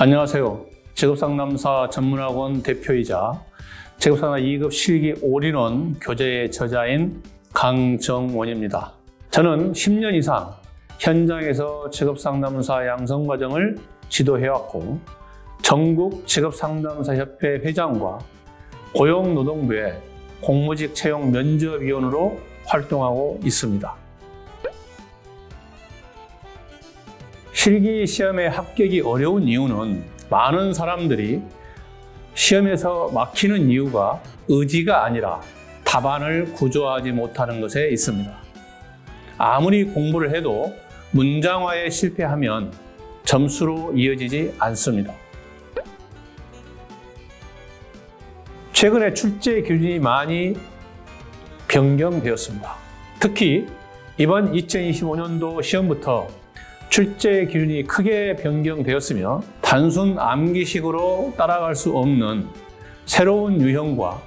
안녕하세요. 직업상담사 전문학원 대표이자 직업상담 2급 실기 올인원 교재의 저자인 강정원입니다. 저는 10년 이상 현장에서 직업상담사 양성 과정을 지도해왔고 전국 직업상담사협회 회장과 고용노동부의 공무직 채용 면접위원으로 활동하고 있습니다. 실기 시험에 합격이 어려운 이유는 많은 사람들이 시험에서 막히는 이유가 의지가 아니라 답안을 구조하지 못하는 것에 있습니다. 아무리 공부를 해도 문장화에 실패하면 점수로 이어지지 않습니다. 최근에 출제 기준이 많이 변경되었습니다. 특히 이번 2025년도 시험부터 출제 기준이 크게 변경되었으며 단순 암기식으로 따라갈 수 없는 새로운 유형과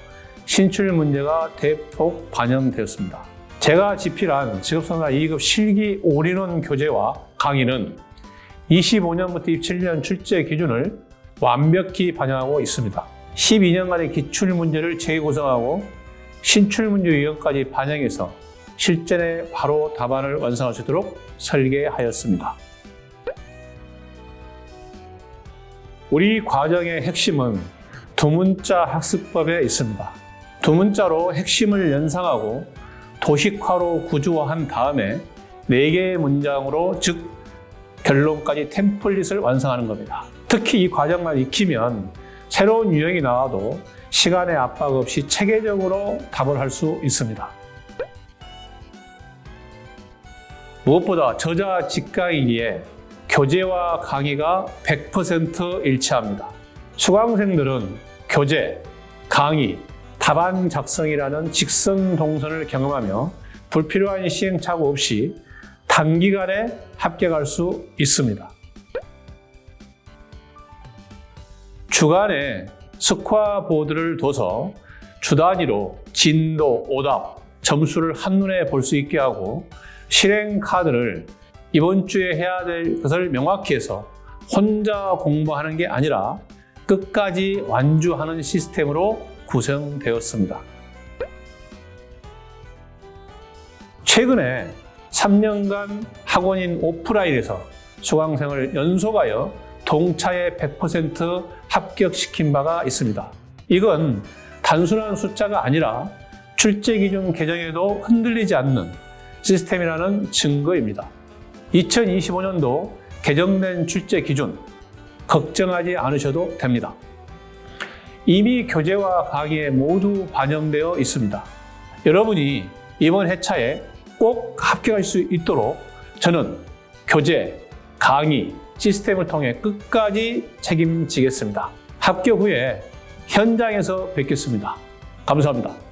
신출 문제가 대폭 반영되었습니다. 제가 집필한 직업상담 2급 실기 올인원 교재와 강의는 25년부터 27년 출제 기준을 완벽히 반영하고 있습니다. 12년간의 기출 문제를 재구성하고 신출 문제 유형까지 반영해서 실전에 바로 답안을 완성할 수 있도록 설계하였습니다. 우리 과정의 핵심은 두문자 학습법에 있습니다. 두문자로 핵심을 연상하고 도식화로 구조한 다음에 4개의 문장으로 즉 결론까지 템플릿을 완성하는 겁니다. 특히 이 과정만 익히면 새로운 유형이 나와도 시간의 압박 없이 체계적으로 답을 할 수 있습니다. 무엇보다 저자 직강이기에 교재와 강의가 100% 일치합니다. 수강생들은 교재, 강의, 답안 작성이라는 직선 동선을 경험하며 불필요한 시행착오 없이 단기간에 합격할 수 있습니다. 주간에 스코어 보드를 둬서 주 단위로 진도, 오답, 점수를 한눈에 볼 수 있게 하고 실행 카드를 이번 주에 해야 될 것을 명확히 해서 혼자 공부하는 게 아니라 끝까지 완주하는 시스템으로 구성되었습니다. 최근에 3년간 학원인 오프라인에서 수강생을 연속하여 동차에 100% 합격시킨 바가 있습니다. 이건 단순한 숫자가 아니라 출제 기준 개정에도 흔들리지 않는 시스템이라는 증거입니다. 2025년도 개정된 출제 기준 걱정하지 않으셔도 됩니다. 이미 교재와 강의에 모두 반영되어 있습니다. 여러분이 이번 회차에 꼭 합격할 수 있도록 저는 교재, 강의, 시스템을 통해 끝까지 책임지겠습니다. 합격 후에 현장에서 뵙겠습니다. 감사합니다.